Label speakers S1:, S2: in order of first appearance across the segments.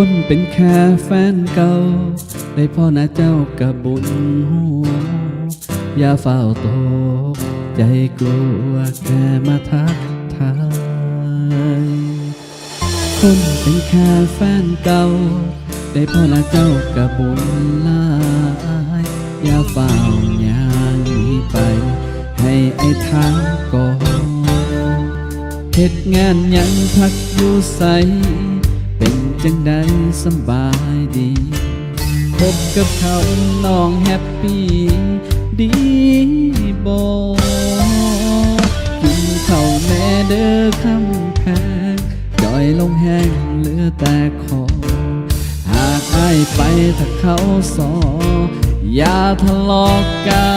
S1: คนเป็นแค่แฟนเก่า ได้พ่อนะเจ้ากะบุญหัวอย่าเฝ้าตกใจกลัวแค่มาทักทายคนเป็นแค่แฟนเก่า ได้พ่อนะเจ้ากะบุญลายอย่าเฝ้าย่างนีไป ให้ไอ้ทางก่อนเหตุงานยังพักอยู่ใส จังใดสบายดี พบกับเขาน้องแฮปปี้ดีบอกินข้าวแม่เด้อคำแพงจอยลงแห้งเหลือแต่คอหากไอไปถ้าเขาสอ อย่าทะเลาะกั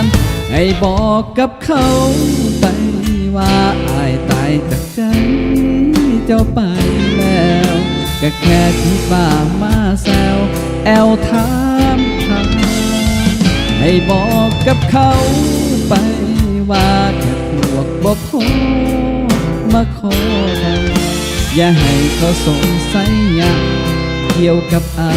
S1: นให้บอกกับเขาไปว่าอายตายจากใจเจ้าไปแล้ว ก็แค่ที่บ้ามาแซวแอลถามทางให้บอกกับเขาไปว่าแค่พวกบ่พอมาขออย่าให้เขาสงสัยอย่างเกี่ยวกับอา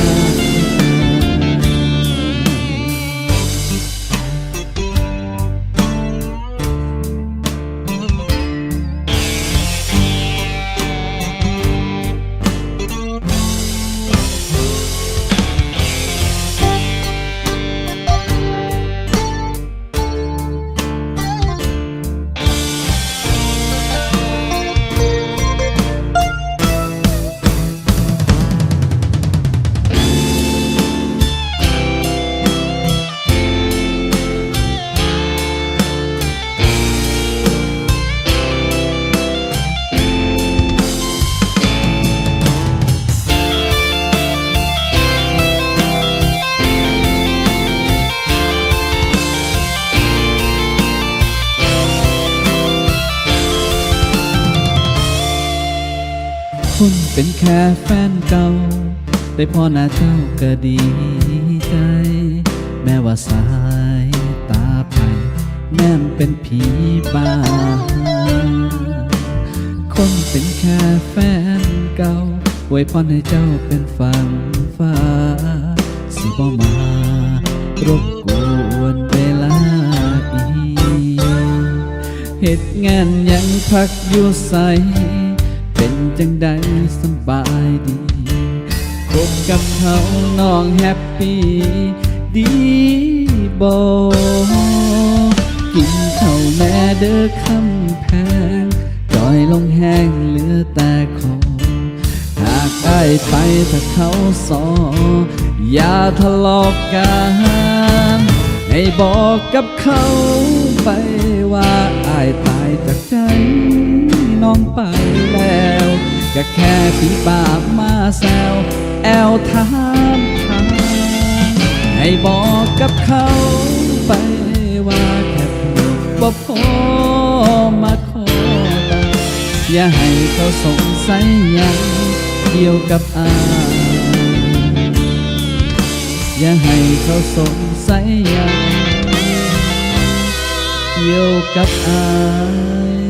S1: คนเป็นแค่แฟนเก่า ได้พ่อหน้าเจ้าก็ดีใจ แม้ว่าสายตาไปแม่มเป็นผีบ้า คนเป็นแค่แฟนเก่าไว้พรให้เจ้าเป็นฝั่งฟ้า สิบ่มารบกวนเวลาอีเหตุงานยังพักอยู่ใส เป็นจังใดสบายดี คบกับเขาน้องแฮปปี้ดีบอกินข้าวแม่เด้อคำแพงจอยลงแห้งเหลือแต่ขอหากได้ไปถ้าเขาสอ อย่าทะเลาะกันให้บอกกับเขาไปว่าอายตายจากใจน้องไป ก็แค่พี่บาปมาแซวแอลถามทางให้บอกกับเขาไปว่าแค่เพียงบ่พอมาขอกันอย่าให้เขาสงสัยยังเกี่ยวกับอายอย่าให้เขาสงสัยยังเกี่ยวกับอาย